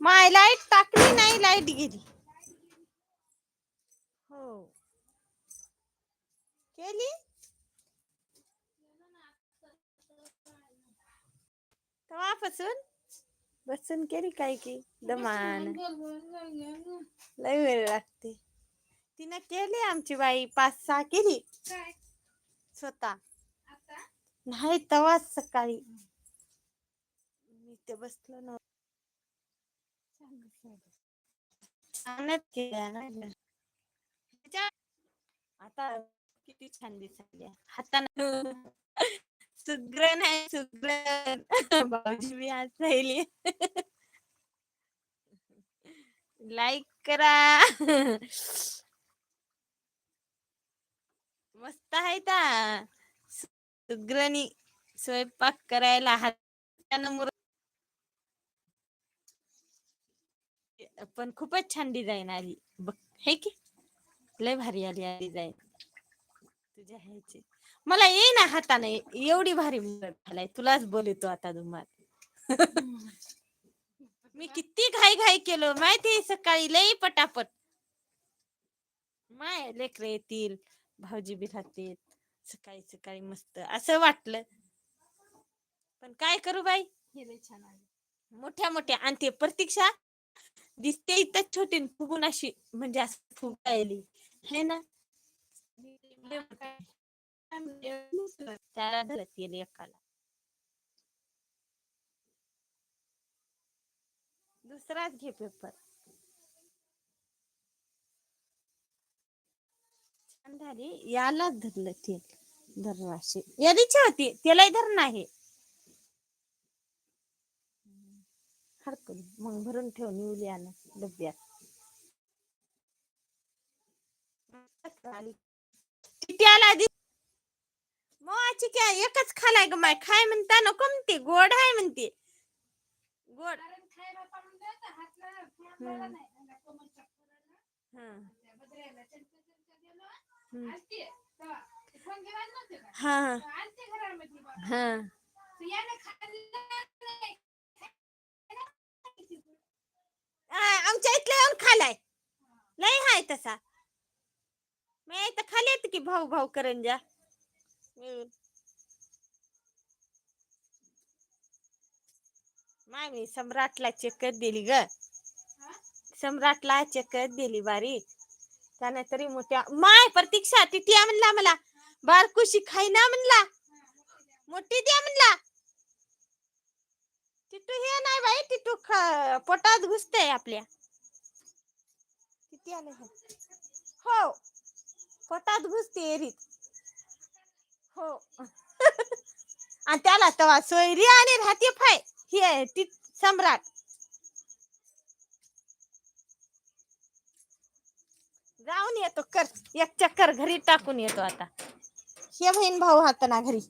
माय light टाकली नाही light गेली. हो. केली? तेव्हापासून बसून केली काय की? दमान. लय वेळ लागते. तिनं केली आमची बाई पाच सहा केली. स्वतः. नाही तवाच सकाळी. मी ते बसलो ना छानच केल्या ना ग. त्याच्या- आता किती छान दिसले हाताने सुग्रण आहे सुग्रण. भाऊजी मी आज राहिली. लाईक करा. मस्त आहे ता. सुग्रणी स्वयंपाक करायला हातानं पण खूपच छान डिझाईन आली. बघ हे की? लय भारी आली डिझाईन. तुझ्या ह्याची. मला ये ना हाताने एवढी भारी झालाय तुलाच बोलतो आता दुमार मी किती घाई घाई केलो माहिती सकाळी लई पटापट. माय लेकर येतील भाऊजी बी राहतील. सकाळी सकाळी मस्त. असं वाटलं. पण काय करू बाई? मोठ्या मोठ्या. आणि ते प्रतीक्षा दिसते इथं छोटी न फुगून अशी म्हणजे असं फुगायली है ना? त्याला धरत येईल एकाला. दुसराच घे पेपर. छान झाली. यालाच धरलं ते धरवाशी यादीची होती. त्यालाही धरणं आहे. हडकून मग भरून ठेव निवली आला डब्यात. किती आला आधी? मोची काय एकच खालाय ग माय. खाय म्हणता नको म्हणते गोड आहे म्हणते. गोड. आणि हं, त्या बजऱ्याला चमचा चमचा दिलो हम्म. आणते तेव्हा ते फोन घेवायला नव्हते का हा तर आणते घरामध्ये बा. हा तर यानं खाल्लं नाही. आ, आमच्या इथले येऊन खालाय. लय हाय तसा. मी इथं खाली येत की भाऊ भाऊ करंजा मिळून. माय मी सम्राटला चक्कर दिली ग. सम्राटला चक्कर दिली बारी त्याने तरी मोठ्या माय प्रतीक्षा तिथे म्हणला मला. बारकुशी खाई ना म्हणला मोठी द्या म्हणला. तिटू हे नाही बाई ख- पोटात घुसतय आपल्या. किती आले हे? पोटात घुसते एरीत. हो. आणि त्याला तवा सोयरी आणि राहते फाय ही आहे ती सम्राट. जाऊन येतो कर एक चक्कर घरी टाकून येतो आता. हे बहीण भाऊ हात ना घरी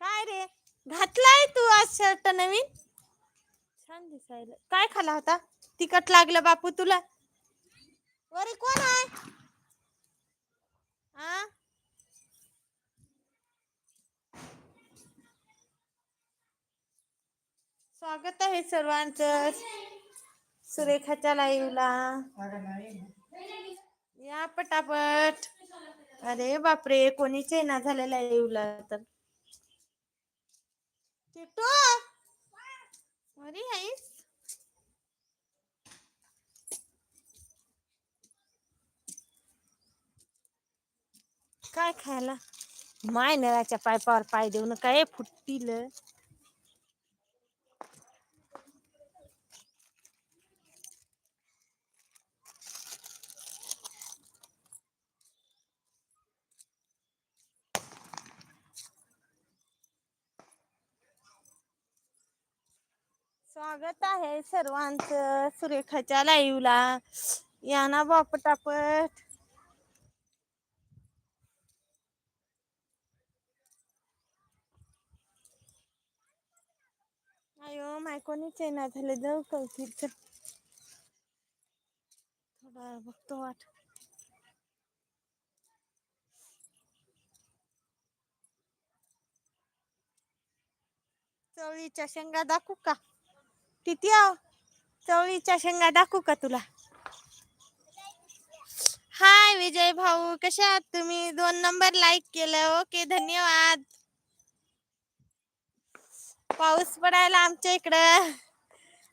काय रे घातलाय तू आज शर्ट नवीन? छान दिसायला. काय खाला होता? तिखट लागलं बापू तुला. वरी कोण आहे? स्वागत आहे सर्वांचं. सुरेखाच्या लाईव्हला या पटापट. अरे बापरे कोणीच ना झालेला लाईव्हला तर. चिट्टू? अरे आहेस काय खायला? माय नळाच्या पायपावर पाय देऊ नका हे फुटतील? स्वागत आहे सर्वांचं सुरेखाच्या लाईव्हला या ना बापटापट. अयो माय चेना झाले जाऊ कौतिक थोडा बघतो वाट. चवळीच्या शेंगा दाखवू का? किती आव चवळीच्या शेंगा दाखवू का तुला? हाय विजय भाऊ कशा आहात तुम्ही? दोन नंबर लाईक केलं. ओके धन्यवाद. पाऊस पडायला आमच्या इकडं.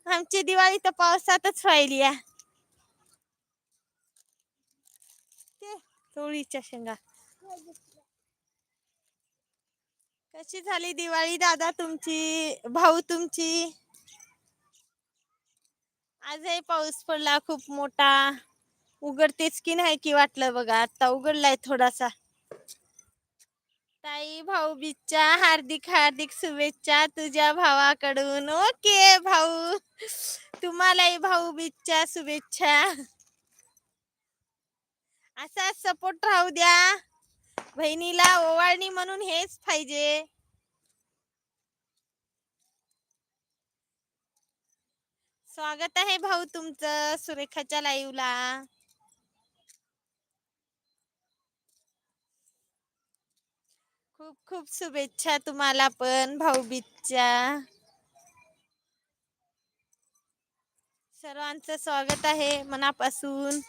आमची दिवाळी तर पावसातच व्हायली ते चवळीच्या शेंगा. कशी झाली दिवाळी दादा तुमची? भाऊ तुमची? आजही पाऊस पडला खूप मोठा. उघडतेच की नाही की वाटलं बघा आता उघडलाय थोडासा. ताई भाऊ बीजच्या हार्दिक हार्दिक शुभेच्छा तुझ्या भावाकडून. ओके भाऊ. तुम्हालाही भाऊ बीजच्या शुभेच्छा. असा सपोर्ट राहू द्या. बहिणीला ओवाळणी म्हणून हेच पाहिजे. स्वागत आहे भाऊ तुमचं सुरेखाच्या लाईव्हला खूप खूप शुभेच्छा तुम्हाला पण भाऊबीजच्या सर्वांचं स्वागत आहे मनापासून.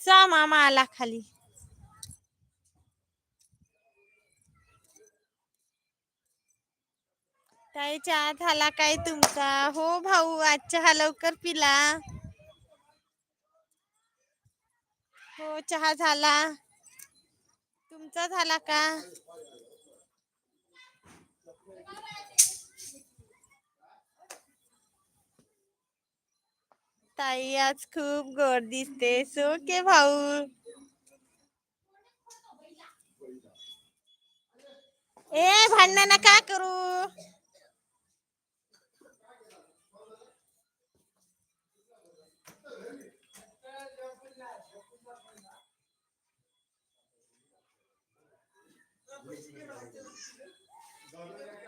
चा मामा आला खाली. काय चहा झाला काय तुमचा? हो भाऊ आज चहा लवकर पिला. हो चहा झाला. तुमचा झाला का? ताई आज खूप गोड दिसते. सोके भाऊ. ए भांडणं नका करू?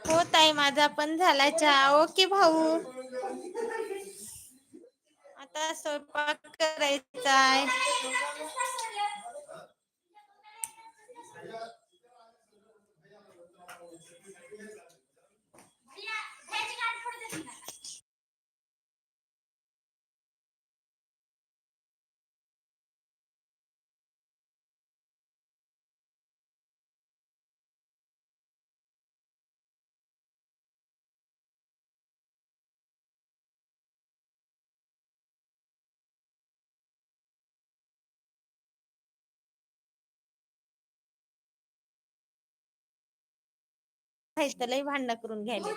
हो ताई माझा पण झाला चहा. ओके भाऊ. आता स्वयंपाक करायचा आहे तर लय भांडण करून घ्यायला.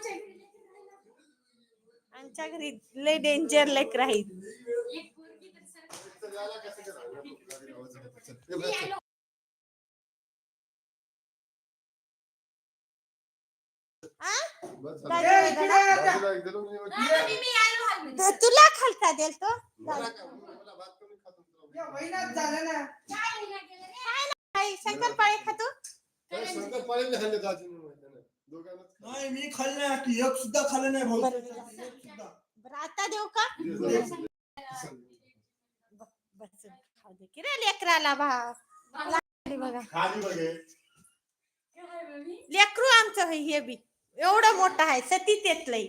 आमच्या घरी लय डेंजर लेकर आहेत आ? तर तुला खालता देल तो? काय शंकरपाळे खातो नाही मी खाल्लं नाही. की एक सुद्धा खाल्लं नाही भाऊ. बरं. एक सुद्धा. बरं आता देऊ का? बस खाऊ दे की रे लेकराला भाव. लागली बघा. खाली बघे. लेकरू आमचं हे हे बी. एवढं मोठं आहे. सती तेतलंय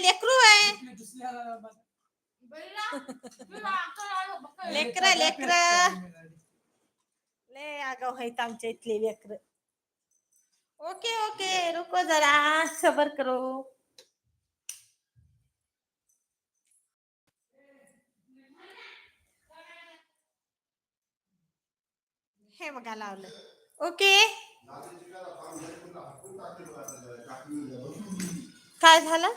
लेकरू. लेकरं, ले लेकर. ओके ओके रुको जरा सबर करो. हे बघा लावलं. ओके. काय झालं?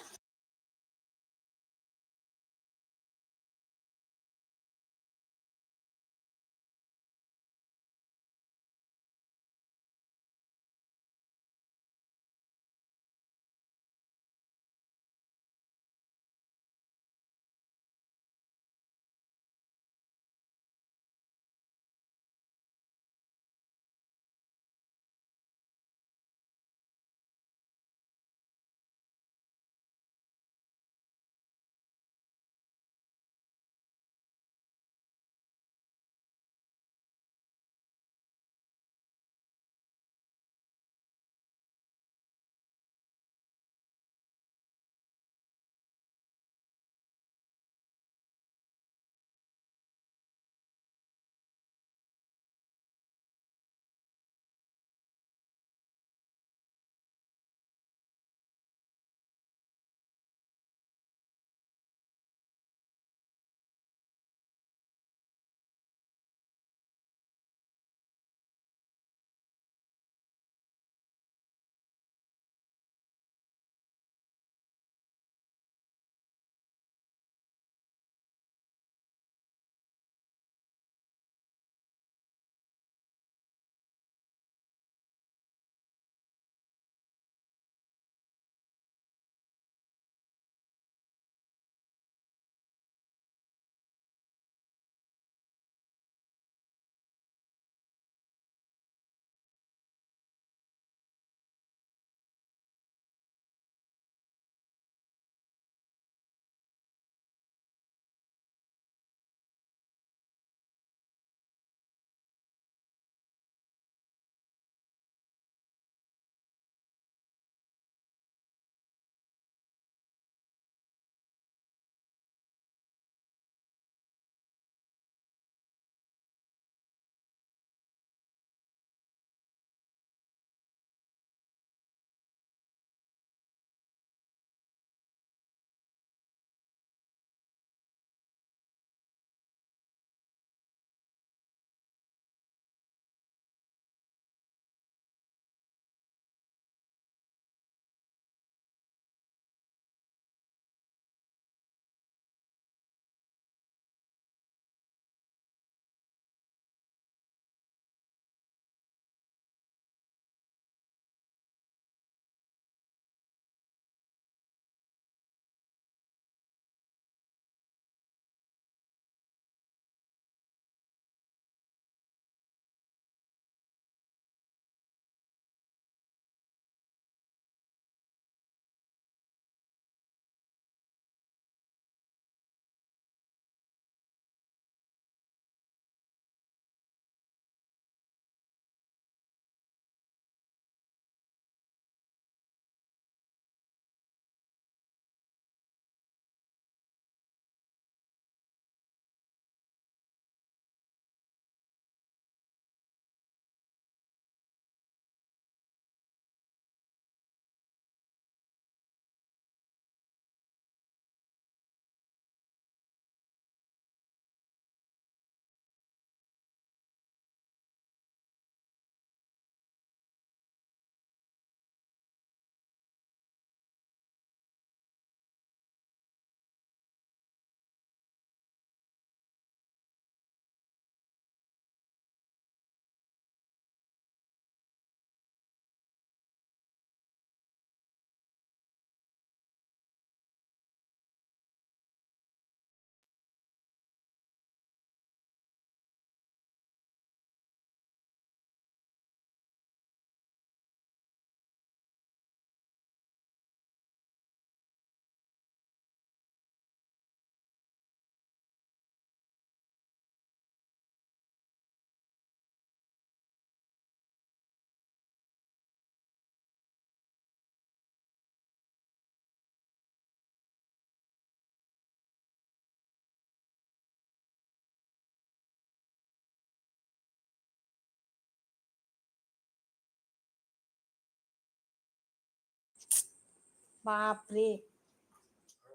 बापरे.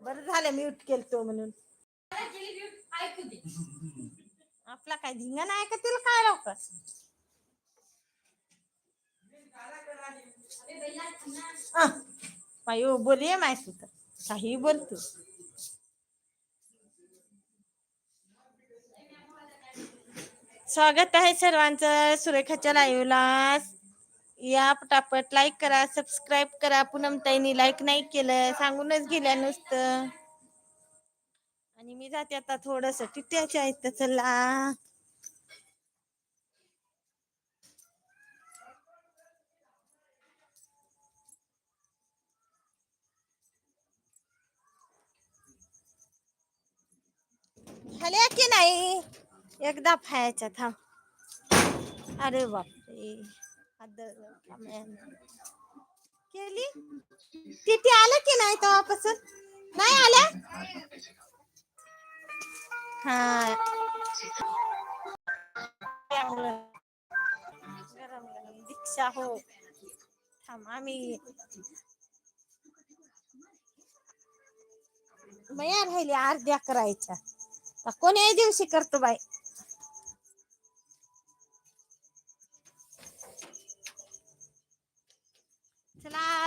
बर झालं म्यूट केलतो म्हणून. आपला काय धिंगा नाही का तिला काय राव का अरे बोलिये माय सुद्धा. काही बोलतो स्वागत आहे सर्वांचं सुरेखाच्या लाईव्हला या पटापट लाईक करा सबस्क्राईब करा. पूनम ताईनी लाईक नाही केलं सांगूनच गेल्या नुसतं. आणि मी जाते आता थोडस. टिट्याच्या आहेत चला. झाल्या की नाही? एकदा फायच्या थांब. अरे बापरे. केली? तिथे आलं की नाही तेव्हापासून? नाही आल्या हा. दीक्षा हो. थांब आम्ही. मया राहिली अर्ध्या करायच्या. कोणी दिवशी करतो बाई?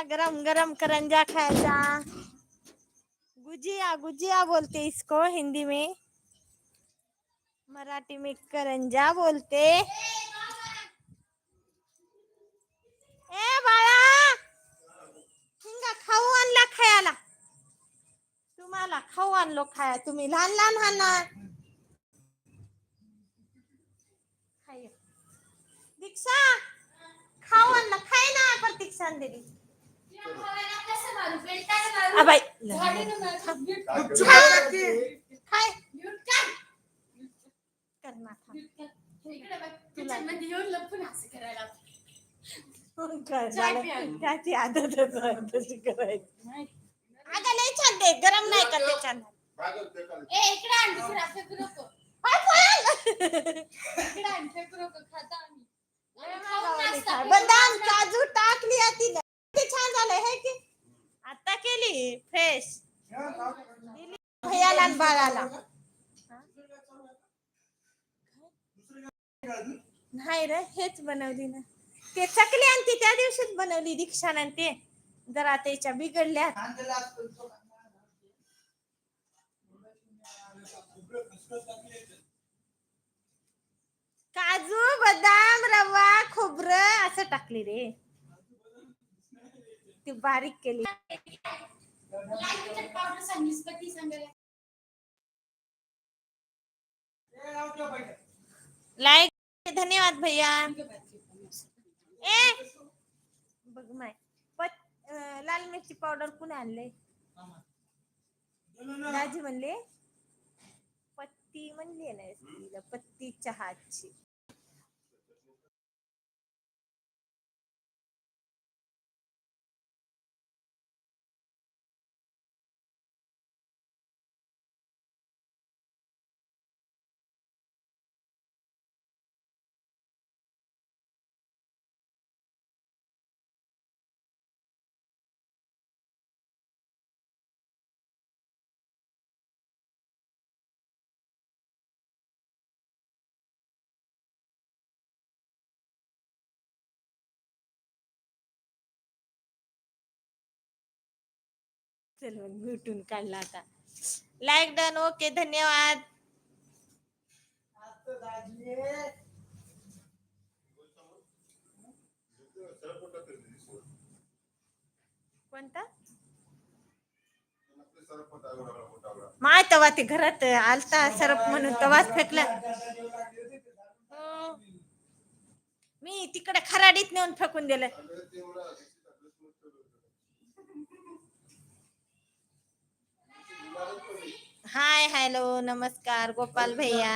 गरम गरम करंजा खायचा गुजिया गुजिया बोलते इसको हिंदी में। मराठी में करंजा बोलते। ए बाळा! हिंगा खाऊ आणला खायला। तुम्हाला खाऊ आणलो खाया तुम्ही. लहान लहान हाना। दीक्षा! खाऊ आणला. खाय ना प्रतीक्षा दिली प्यायला. त्याची आदतच आहे तशी करायची अगं लय छान ते गरम नाही का ते छान ए, इकडे आण दुसरा फेकू नको. हाय, पळाल. इकडे आण फेकू नको. खाता आम्ही. बदाम काजू टाकली तिने किती छान झालंय हे की? आता केली फ्रेश भैयाला बाळाला. नाही रे हेच बनवली ना. ते चकली आणि ती त्या दिवशीच बनवली आणि ते. जरा त्याच्या बिघडल्या. काजू बदाम रवा खोबरं असं टाकली रे. ती बारीक केली. लाईक धन्यवाद भैया ए बघ माय लाल मिरची पावडर कुणी आणले. दाजी म्हणले पत्ती म्हणली ना पत्ती चहाची चल मग भेटून काढला आता. लाईक डन ओके धन्यवाद. कोणता? माय तवा ते घरात आलता सरप म्हणून तवाच फेकला. हो. मी तिकडे खराडीत नेऊन फेकून दिलं हाय हॅलो नमस्कार गोपाल भैया.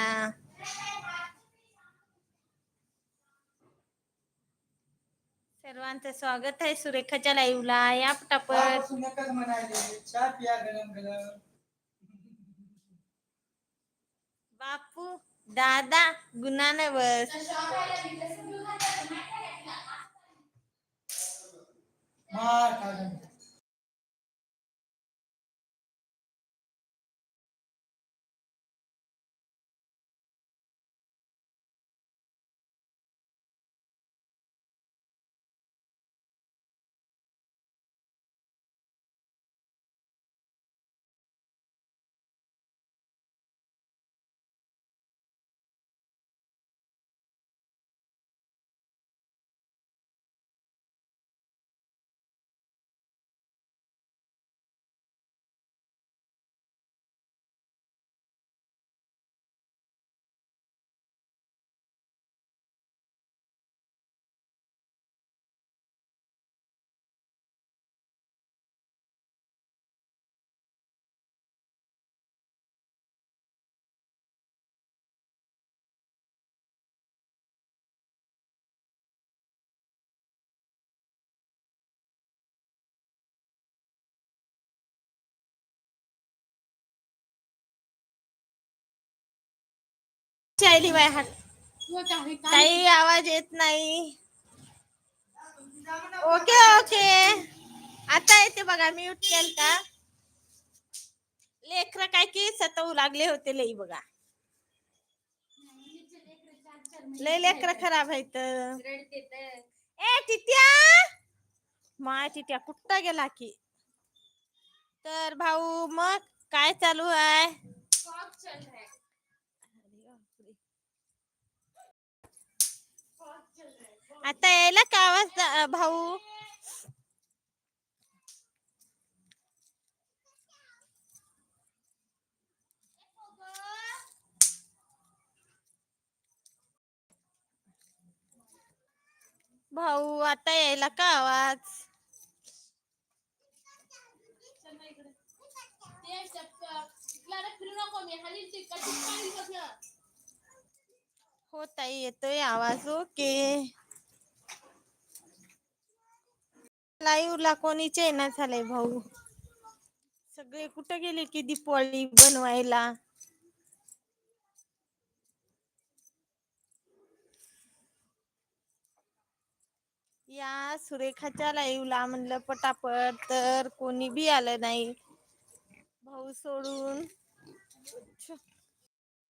सर्वांचं स्वागत आहे सुरेखाच्या लाईव्हला. या पटापट. बापू दादा गुन्हा बस मार चायली बाय हात. काही आवाज येत नाही. Okay okay. आता येते बघा म्यूट केल का लेकर काय की सतवू लागले होते लई बघा. लय लेकर खराब आहे तर ए टिट्या! माय टिट्या कुठं गेला की? तर भाऊ मग काय चालू आहे फॉग चल रहा है फॉग चल रहा है आता यायला का आवाज भाऊ? भाऊ आता यायला का आवाज? हो ताई येतोय आवाज ओके. लाईव्हला कोणीच येणार झालंय भाऊ. सगळे कुठे गेले की दीपावली बनवायला? या सुरेखाच्या लाईव्हला म्हणलं पटापट तर कोणी बी आलं नाही. भाऊ सोडून.